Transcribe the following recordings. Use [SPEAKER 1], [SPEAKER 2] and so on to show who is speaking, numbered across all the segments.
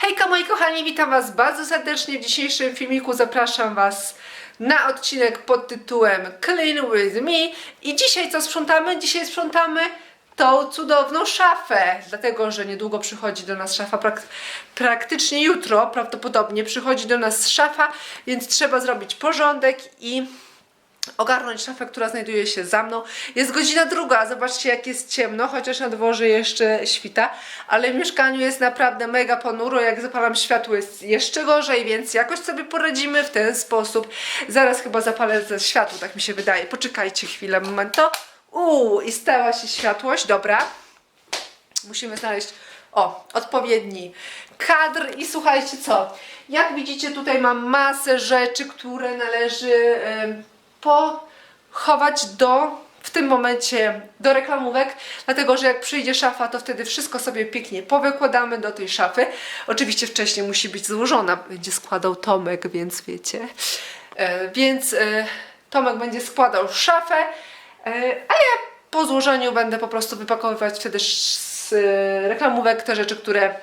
[SPEAKER 1] Hejka moi kochani, witam was bardzo serdecznie w dzisiejszym filmiku. Zapraszam was na odcinek pod tytułem Clean with me. I dzisiaj co sprzątamy? Dzisiaj sprzątamy tą cudowną szafę, dlatego że niedługo przychodzi do nas szafa, prak praktycznie jutro prawdopodobnie przychodzi do nas szafa, więc trzeba zrobić porządek i ogarnąć szafę, która znajduje się za mną. Jest godzina druga, zobaczcie jak jest ciemno, chociaż na dworze jeszcze świta, ale w mieszkaniu jest naprawdę mega ponuro, jak zapalam światło jest jeszcze gorzej, więc jakoś sobie poradzimy w ten sposób. Zaraz chyba zapalę ze światło, tak mi się wydaje. Poczekajcie chwilę, moment to. Uuu, i stała się światłość, dobra. Musimy znaleźć, o, odpowiedni kadr i słuchajcie co, jak widzicie tutaj mam masę rzeczy, które należy pochować do, w tym momencie do reklamówek, dlatego że jak przyjdzie szafa, to wtedy wszystko sobie pięknie powykładamy do tej szafy. Oczywiście wcześniej musi być złożona, będzie składał Tomek, więc wiecie. E, więc e, Tomek będzie składał szafę, e, a ja po złożeniu będę po prostu wypakowywać wtedy z e, reklamówek te rzeczy, które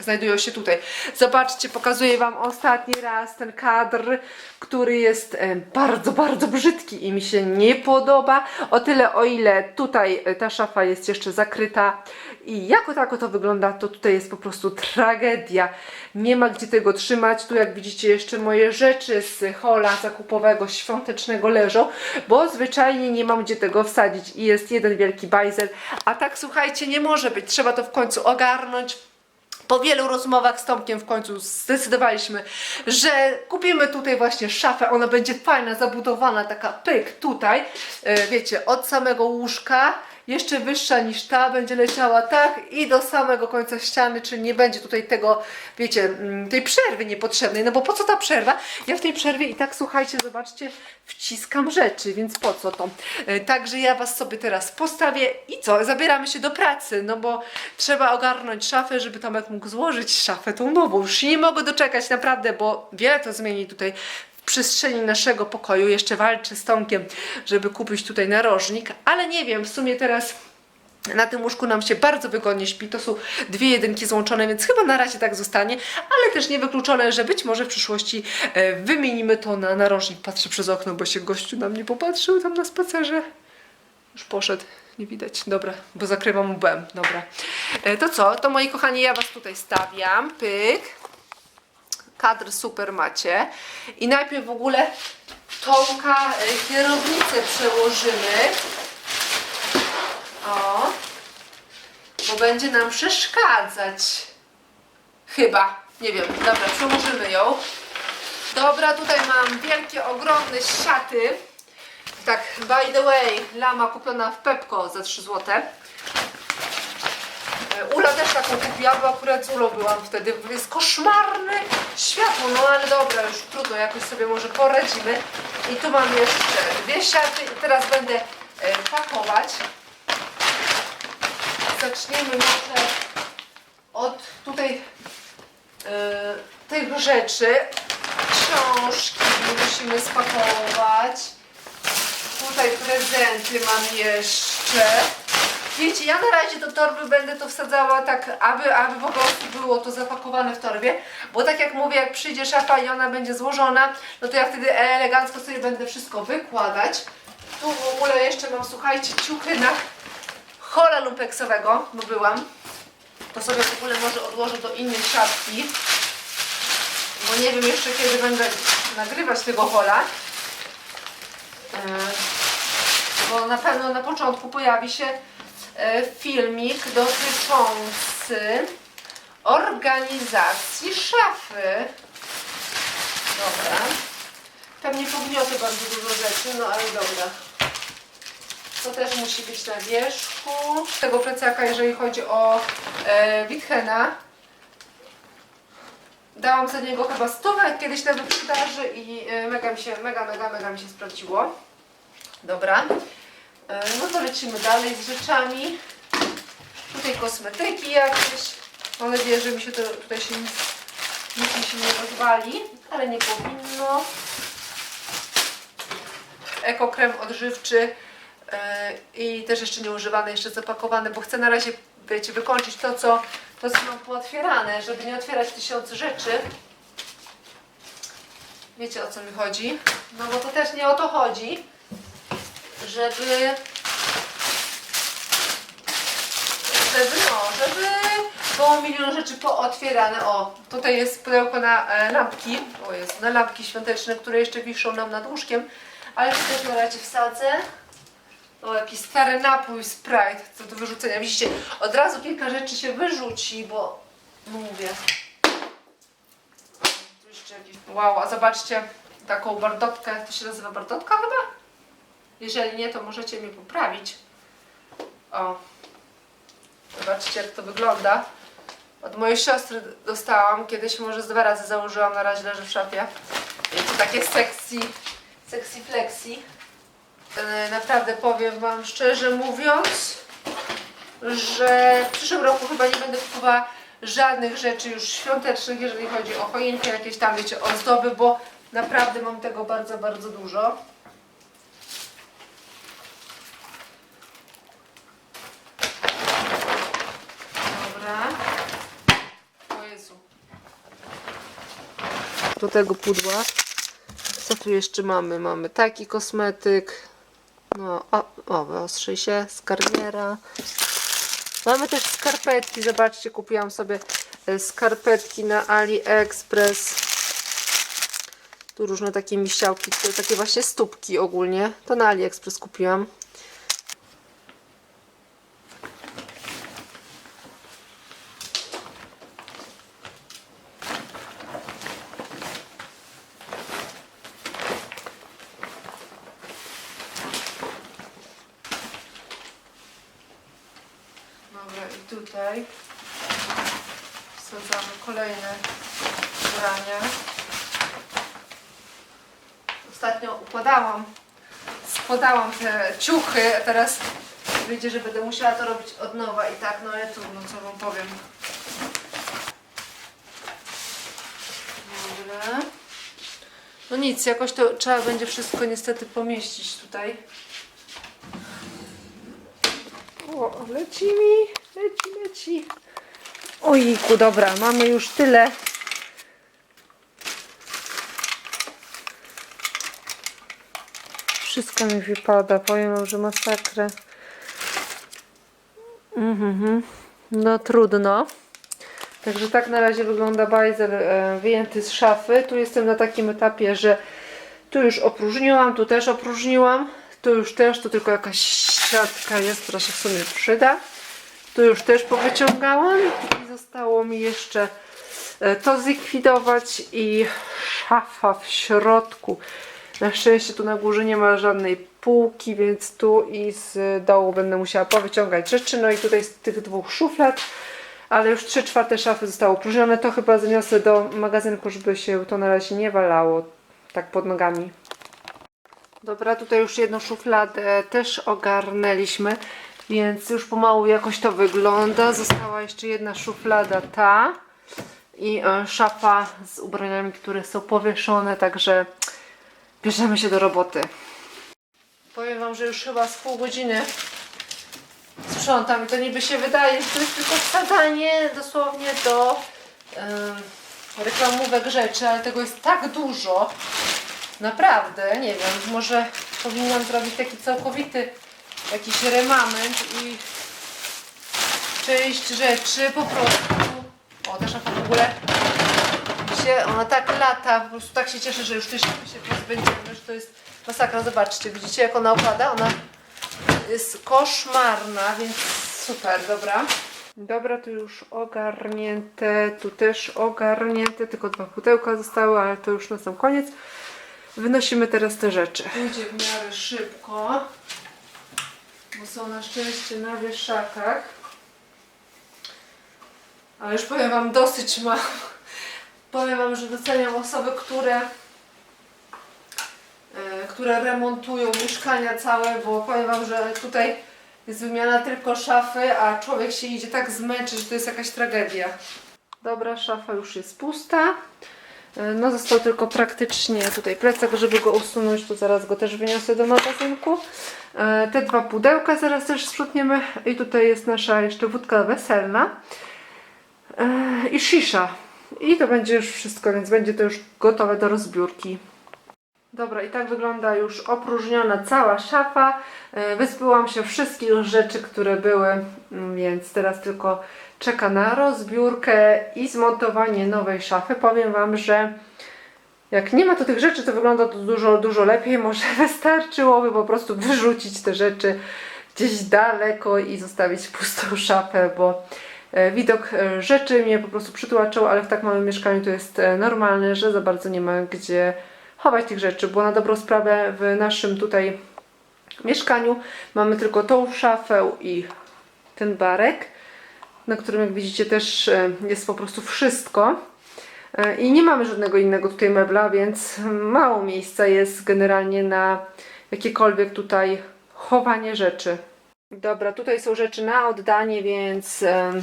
[SPEAKER 1] znajdują się tutaj. Zobaczcie, pokazuję Wam ostatni raz ten kadr, który jest e, bardzo, bardzo brzydki i mi się nie podoba. O tyle, o ile tutaj e, ta szafa jest jeszcze zakryta i jako tako to wygląda, to tutaj jest po prostu tragedia. Nie ma gdzie tego trzymać. Tu jak widzicie jeszcze moje rzeczy z hola zakupowego świątecznego leżą, bo zwyczajnie nie mam gdzie tego wsadzić i jest jeden wielki bajzel. A tak słuchajcie, nie może być. Trzeba to w końcu ogarnąć. Po wielu rozmowach z Tomkiem w końcu zdecydowaliśmy, że kupimy tutaj właśnie szafę. Ona będzie fajna, zabudowana, taka pyk tutaj. E, wiecie, od samego łóżka, jeszcze wyższa niż ta, będzie leciała tak i do samego końca ściany, czyli nie będzie tutaj tego, wiecie, mm, tej przerwy niepotrzebnej. No bo po co ta przerwa? Ja w tej przerwie i tak, słuchajcie, zobaczcie, wciskam rzeczy, więc po co to? E, Także ja Was sobie teraz postawię i co? Zabieramy się do pracy, no bo trzeba ogarnąć szafę, żeby Tomek mógł złożyć szafę tą nową. Już nie mogę doczekać, naprawdę, bo wiele to zmieni tutaj przestrzeni naszego pokoju. Jeszcze walczę z Tomkiem, żeby kupić tutaj narożnik, ale nie wiem, w sumie teraz na tym łóżku nam się bardzo wygodnie śpi. To są dwie jedynki złączone, więc chyba na razie tak zostanie, ale też niewykluczone, że być może w przyszłości e, wymienimy to na narożnik. Patrzę przez okno, bo się gościu na mnie popatrzył tam na spacerze. Już poszedł, nie widać. Dobra, bo zakrywam łbem. Dobra. E, to co? To moi kochani, ja was tutaj stawiam. Pyk. Kadr super macie. I najpierw w ogóle Tomka e, kierownicę przełożymy. O. Bo będzie nam przeszkadzać. Chyba. Nie wiem. Dobra, przełożymy ją. Dobra, tutaj mam wielkie, ogromne siaty. Tak, by the way, lama kupiona w Pepko za 3 zł. Ula też taką kupiła, bo akurat z Ulą byłam wtedy. Jest koszmarne światło, no ale dobra, już trudno, jakoś sobie może poradzimy. I tu mam jeszcze dwie siaty i teraz będę e, pakować. Zaczniemy może od tutaj e, tych rzeczy. Książki musimy spakować. Tutaj prezenty mam jeszcze. Wiecie, ja na razie do torby będę to wsadzała tak, aby, aby po prostu było to zapakowane w torbie, bo tak jak mówię, jak przyjdzie szafa i ona będzie złożona, no to ja wtedy elegancko sobie będę wszystko wykładać. Tu w ogóle jeszcze mam, słuchajcie, ciuchy na hola lumpeksowego, bo byłam. To sobie w ogóle może odłożę do innej szafki, bo nie wiem jeszcze kiedy będę nagrywać tego hola. Yy, bo na pewno na początku pojawi się e, filmik dotyczący organizacji szafy. Dobra. Pewnie pogniotę bardzo dużo rzeczy, no ale dobra. To też musi być na wierzchu. Tego plecaka, jeżeli chodzi o e, dałam za niego chyba stówę kiedyś na wyprzedaży i e, mega mi się, mega, mega, mega mi się sprawdziło. Dobra. E, No to lecimy dalej z rzeczami. Tutaj kosmetyki jakieś. Mam nadzieję, że mi się to tutaj się nic, nic mi się nie rozwali, ale nie powinno. Eko krem odżywczy e, i też jeszcze nieużywany, jeszcze zapakowany, bo chcę na razie, wiecie, wykończyć to, co to są pootwierane, żeby nie otwierać tysiące rzeczy. Wiecie o co mi chodzi? No bo to też nie o to chodzi, żeby żeby no, żeby było milion rzeczy pootwierane. O, tutaj jest pudełko na e, lampki, o jest, na lampki świąteczne, które jeszcze wiszą nam nad łóżkiem, ale to też na razie wsadzę. O, jakiś stary napój Sprite, co do wyrzucenia. Widzicie, od razu kilka rzeczy się wyrzuci, bo no mówię. Tu jeszcze jakieś... Wow, a zobaczcie taką bardotkę, to się nazywa bardotka chyba? Jeżeli nie, to możecie mnie poprawić. O, Zobaczcie jak to wygląda. Od mojej siostry dostałam, kiedyś może z dwa razy założyłam, na razie leży w szafie. To takie sexy, sexy flexi. E, Naprawdę powiem Wam szczerze mówiąc, że w przyszłym roku chyba nie będę kupowała żadnych rzeczy już świątecznych, jeżeli chodzi o choinkę, jakieś tam wiecie, ozdoby, bo naprawdę mam tego bardzo, bardzo dużo. Dobra. O Jezu. Do tego pudła. Co tu jeszcze mamy? Mamy taki kosmetyk. No, o, o wyostrzyj się, z Garniera. Mamy też skarpetki. Zobaczcie, kupiłam sobie e, skarpetki na AliExpress. Tu różne takie miściałki, to takie właśnie stópki ogólnie. To na AliExpress kupiłam. Dobra, i tutaj wsadzamy kolejne ubrania. Ostatnio układałam, składałam te ciuchy, a teraz wyjdzie, że będę musiała to robić od nowa i tak, no ale trudno, co wam powiem. Dobra. No nic, jakoś to trzeba będzie wszystko niestety pomieścić tutaj. O, leci mi, leci, leci. Ojku, dobra, mamy już tyle. Wszystko mi wypada, powiem wam, że masakrę. Mhm, no trudno. Także tak na razie wygląda bajzel e, wyjęty z szafy. Tu jestem na takim etapie, że tu już opróżniłam, tu też opróżniłam. Tu już też, tu tylko jakaś siatka jest, która się w sumie przyda. Tu już też powyciągałam i zostało mi jeszcze e, to zlikwidować i szafa w środku. Na szczęście tu na górze nie ma żadnej półki, więc tu i z dołu będę musiała powyciągać rzeczy. No i tutaj z tych dwóch szuflad, ale już 3 czwarte szafy zostało opróżnione. To chyba zaniosę do magazynku, żeby się to na razie nie walało tak pod nogami. Dobra, tutaj już jedną szufladę też ogarnęliśmy, więc już pomału jakoś to wygląda. Została jeszcze jedna szuflada ta i e, szafa z ubraniami, które są powieszone, także bierzemy się do roboty. Powiem Wam, że już chyba z pół godziny sprzątam i to niby się wydaje, że to jest tylko wsadzanie dosłownie do em, reklamówek rzeczy, ale tego jest tak dużo. Naprawdę, nie wiem, może powinnam zrobić taki całkowity jakiś remament i część rzeczy po prostu. O, szafa w ogóle się, ona tak lata, po prostu tak się cieszę, że już tej szafy się pozbędziemy, że to jest masakra. Zobaczcie, widzicie jak ona opada? Ona jest koszmarna, więc super, dobra. Dobra, tu już ogarnięte, tu też ogarnięte, tylko dwa pudełka zostały, ale to już na sam koniec. Wynosimy teraz te rzeczy. Idzie w miarę szybko, bo są na szczęście na wieszakach. Ale już powiem Wam, dosyć mam. Powiem Wam, że doceniam osoby, które, e, które remontują mieszkania całe, bo powiem Wam, że tutaj jest wymiana tylko szafy, a człowiek się idzie tak zmęczyć, że to jest jakaś tragedia. Dobra, szafa już jest pusta. E, No został tylko praktycznie tutaj plecak, żeby go usunąć, to zaraz go też wyniosę do magazynku. E, Te dwa pudełka zaraz też sprzątniemy i tutaj jest nasza jeszcze wódka weselna. e, i shisha. I to będzie już wszystko, więc będzie to już gotowe do rozbiórki. Dobra, i tak wygląda już opróżniona cała szafa. Wyzbyłam się wszystkich rzeczy, które były, mm, więc teraz tylko czeka na rozbiórkę i zmontowanie nowej szafy. Powiem Wam, że jak nie ma tu tych rzeczy, to wygląda to dużo, dużo lepiej. Może wystarczyłoby po prostu wyrzucić te rzeczy gdzieś daleko i zostawić pustą szafę, bo e, widok e, rzeczy mnie po prostu przytłaczał, ale w tak małym mieszkaniu to jest e, normalne, że za bardzo nie ma gdzie chować tych rzeczy, bo na dobrą sprawę w naszym tutaj mieszkaniu mamy tylko tą szafę i ten barek, na którym jak widzicie też e, jest po prostu wszystko. E, I nie mamy żadnego innego tutaj mebla, więc mało miejsca jest generalnie na jakiekolwiek tutaj chowanie rzeczy. Dobra, tutaj są rzeczy na oddanie, więc em,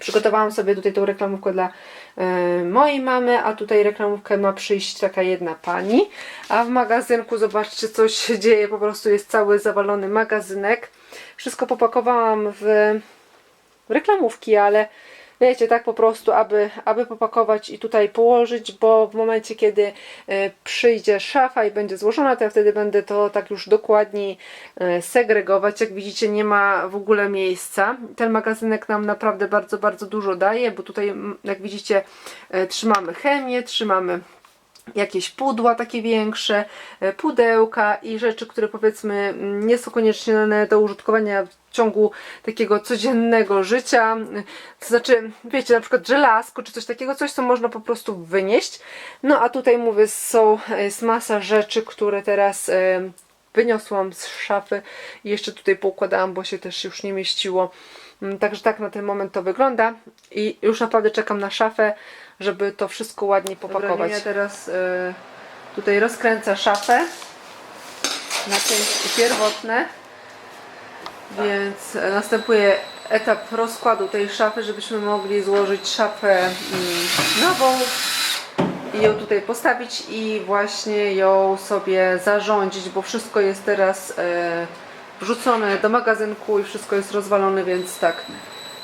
[SPEAKER 1] przygotowałam sobie tutaj tą reklamówkę dla e, mojej mamy, a tutaj reklamówkę ma przyjść taka jedna pani. A w magazynku, zobaczcie, co się dzieje, po prostu jest cały zawalony magazynek. Wszystko popakowałam w reklamówki, ale wiecie, tak po prostu, aby, aby popakować i tutaj położyć, bo w momencie, kiedy e, przyjdzie szafa i będzie złożona, to ja wtedy będę to tak już dokładniej e, segregować. Jak widzicie, nie ma w ogóle miejsca. Ten magazynek nam naprawdę bardzo, bardzo dużo daje, bo tutaj, jak widzicie, e, trzymamy chemię, trzymamy jakieś pudła takie większe, e, pudełka i rzeczy, które powiedzmy nie są koniecznie dane do użytkowania w ciągu takiego codziennego życia. To znaczy, wiecie, na przykład żelazko czy coś takiego, coś co można po prostu wynieść. No a tutaj mówię, są, jest masa rzeczy, które teraz e, wyniosłam z szafy i jeszcze tutaj poukładałam, bo się też już nie mieściło. Mm, Także tak na ten moment to wygląda i już naprawdę czekam na szafę, żeby to wszystko ładnie popakować. ja teraz e, tutaj rozkręcę szafę na części pierwotne, więc e, następuje etap rozkładu tej szafy, żebyśmy mogli złożyć szafę mm, nową i ją tutaj postawić i właśnie ją sobie zarządzić, bo wszystko jest teraz e, wrzucone do magazynku i wszystko jest rozwalone, więc tak.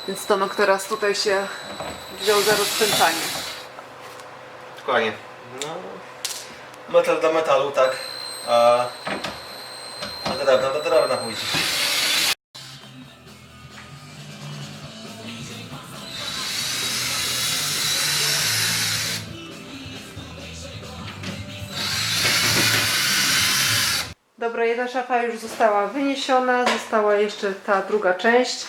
[SPEAKER 1] Więc Tomek teraz tutaj się wziął za rozkręcanie.
[SPEAKER 2] Dokładnie. No, metal do metalu, tak. A, a do drewna do drewna pójdzie.
[SPEAKER 1] Dobra, jedna szafa już została wyniesiona, została jeszcze ta druga część.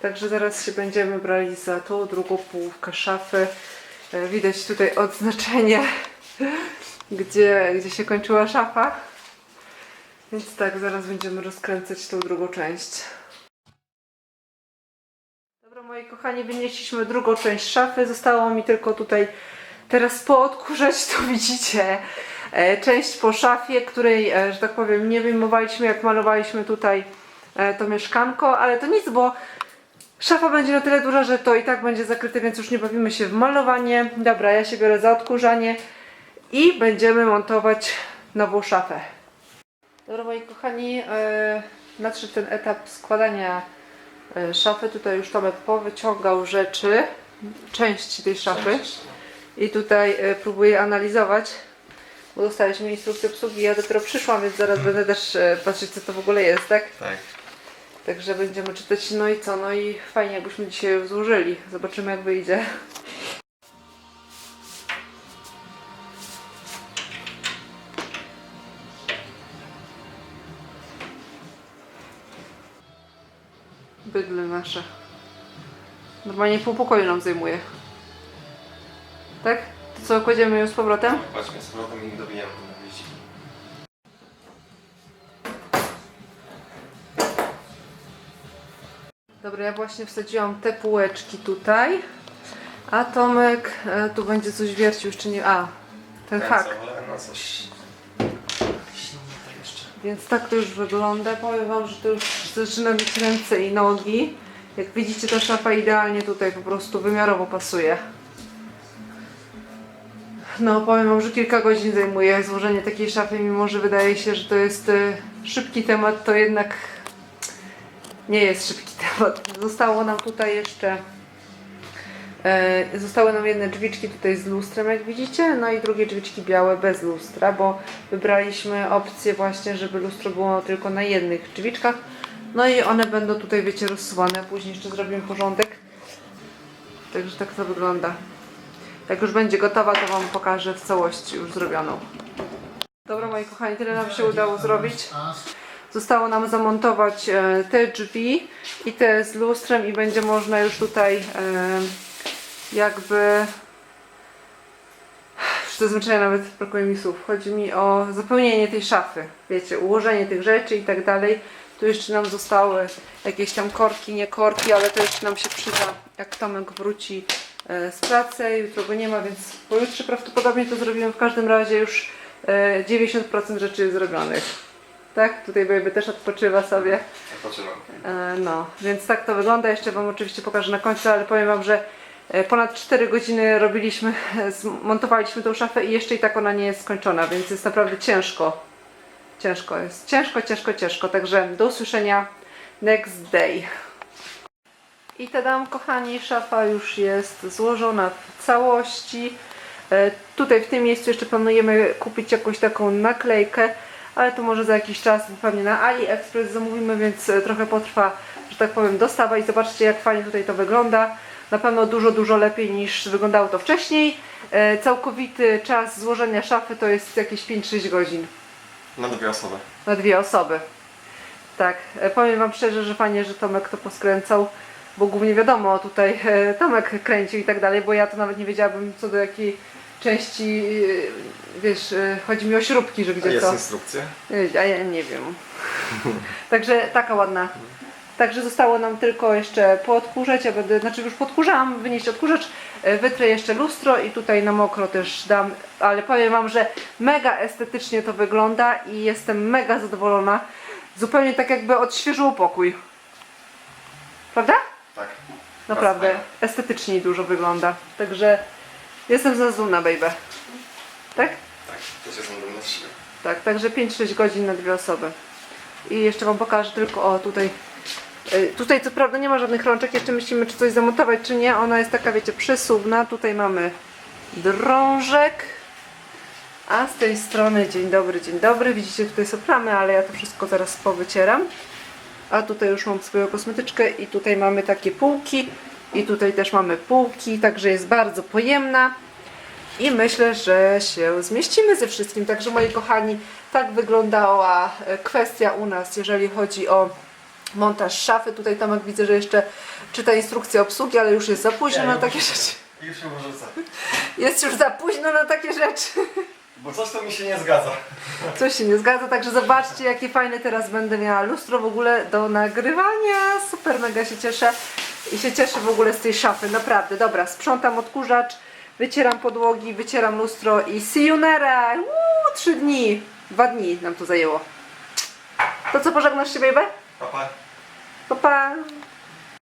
[SPEAKER 1] Także zaraz się będziemy brali za tą drugą połówkę szafy. E, Widać tutaj odznaczenie, gdzie, gdzie się kończyła szafa. Więc tak, zaraz będziemy rozkręcać tą drugą część. Dobra, moi kochani, wynieśliśmy drugą część szafy. Zostało mi tylko tutaj teraz poodkurzać, to widzicie, e, część po szafie, której, e, że tak powiem, nie wyjmowaliśmy, jak malowaliśmy tutaj to mieszkanko, ale to nic, bo szafa będzie na tyle duża, że to i tak będzie zakryte, więc już nie bawimy się w malowanie. Dobra, ja się biorę za odkurzanie i będziemy montować nową szafę. Dobra, moi kochani, e, nadszedł ten etap składania e, szafy. Tutaj już Tomek powyciągał rzeczy, części tej szafy. I tutaj e, próbuję analizować, bo dostaliśmy instrukcję obsługi. Ja dopiero przyszłam, więc zaraz będę też e, patrzeć, co to w ogóle jest, tak?
[SPEAKER 2] Tak.
[SPEAKER 1] Także będziemy czytać, no i co? No i fajnie, jakbyśmy dzisiaj złożyli. Zobaczymy, jak wyjdzie. Bydle nasze. Normalnie pół pokoju nam zajmuje. Tak? To co, kładziemy ją z powrotem?
[SPEAKER 2] Patrzmy z powrotem i dobijamy
[SPEAKER 1] Dobra, ja właśnie wsadziłam te półeczki tutaj. A Tomek e, tu będzie coś wiercił, jeszcze nie. A, ten hak.
[SPEAKER 2] No coś. jeszcze.
[SPEAKER 1] Więc tak to już wygląda. Powiem Wam, że to już zaczyna mieć ręce i nogi. Jak widzicie, ta szafa idealnie tutaj po prostu wymiarowo pasuje. No, powiem Wam, że kilka godzin zajmuje złożenie takiej szafy, mimo że wydaje się, że to jest e, szybki temat, to jednak nie jest szybki temat. Zostało nam tutaj jeszcze E, Zostały nam jedne drzwiczki tutaj z lustrem, jak widzicie, no i drugie drzwiczki białe bez lustra, bo wybraliśmy opcję właśnie, żeby lustro było tylko na jednych drzwiczkach. No i one będą tutaj, wiecie, rozsuwane. Później jeszcze zrobimy porządek. Także tak to wygląda. Jak już będzie gotowa, to Wam pokażę w całości już zrobioną. Dobra, moi kochani, tyle nam się udało zrobić. Zostało nam zamontować e, te drzwi i te z lustrem i będzie można już tutaj e, jakby do zmęczenia nawet brakuje mi słów. Chodzi mi o zapełnienie tej szafy, wiecie, ułożenie tych rzeczy i tak dalej. Tu jeszcze nam zostały jakieś tam korki, nie korki, ale to jeszcze nam się przyda, jak Tomek wróci e, z pracy. Jutro go nie ma, więc pojutrze prawdopodobnie to zrobimy. W każdym razie już e, 90% rzeczy jest zrobionych. Tak? Tutaj Baby też odpoczywa sobie.
[SPEAKER 2] Odpoczywam.
[SPEAKER 1] E, No, więc tak to wygląda. Jeszcze Wam oczywiście pokażę na końcu, ale powiem Wam, że e, ponad 4 godziny robiliśmy, zmontowaliśmy tą szafę i jeszcze i tak ona nie jest skończona, więc jest naprawdę ciężko. Ciężko jest. Ciężko, ciężko, ciężko. Także do usłyszenia next day. I tadam, kochani, szafa już jest złożona w całości. E, Tutaj w tym miejscu jeszcze planujemy kupić jakąś taką naklejkę, ale to może za jakiś czas pewnie na AliExpress zamówimy, więc e, trochę potrwa, że tak powiem, dostawa i zobaczcie jak fajnie tutaj to wygląda. Na pewno dużo, dużo lepiej niż wyglądało to wcześniej. E, Całkowity czas złożenia szafy to jest jakieś 5-6 godzin
[SPEAKER 2] Na dwie osoby.
[SPEAKER 1] na dwie osoby. Tak, e, powiem Wam szczerze, że fajnie, że Tomek to poskręcał, bo głównie wiadomo, tutaj Tomek kręcił i tak dalej, bo ja to nawet nie wiedziałabym co do jakiej części, e, wiesz, e, chodzi mi o śrubki, że gdzie co.
[SPEAKER 2] instrukcja?
[SPEAKER 1] E, A ja nie wiem. Także taka ładna. Także zostało nam tylko jeszcze poodkurzać, ja będę, znaczy już podkurzałam, wynieść odkurzacz, wytrę jeszcze lustro i tutaj na mokro też dam, ale powiem Wam, że mega estetycznie to wygląda i jestem mega zadowolona. Zupełnie tak jakby odświeżyło pokój. Prawda?
[SPEAKER 2] Tak.
[SPEAKER 1] Naprawdę, estetycznie dużo wygląda. Także jestem zadowolona, baby. Tak?
[SPEAKER 2] Tak, to się są dumne z siebie.
[SPEAKER 1] Tak, także 5-6 godzin na dwie osoby. I jeszcze Wam pokażę tylko, o tutaj, y, tutaj co prawda nie ma żadnych rączek, jeszcze myślimy czy coś zamontować czy nie, ona jest taka wiecie przesuwna, tutaj mamy drążek, a z tej strony dzień dobry, dzień dobry, widzicie tutaj są plamy, ale ja to wszystko zaraz powycieram. A tutaj już mam swoją kosmetyczkę i tutaj mamy takie półki i tutaj też mamy półki, także jest bardzo pojemna. I myślę, że się zmieścimy ze wszystkim. Także moi kochani, tak wyglądała e, kwestia u nas, jeżeli chodzi o montaż szafy. Tutaj Tomek widzę, że jeszcze czyta instrukcję obsługi, ale już jest za późno
[SPEAKER 2] Ja
[SPEAKER 1] na takie rzeczy.
[SPEAKER 2] Już się wyrzucę.
[SPEAKER 1] Jest już za późno na takie rzeczy.
[SPEAKER 2] Bo coś to mi się nie zgadza.
[SPEAKER 1] Coś się nie zgadza, także zobaczcie jakie fajne teraz będę miała lustro w ogóle do nagrywania. Super, mega się cieszę. I się cieszę w ogóle z tej szafy, naprawdę. Dobra, sprzątam odkurzacz, wycieram podłogi, wycieram lustro i see you nara! Uuu, trzy dni, dwa dni nam to zajęło. To co, pożegnasz się, baby?
[SPEAKER 2] Papa.
[SPEAKER 1] Pa, pa.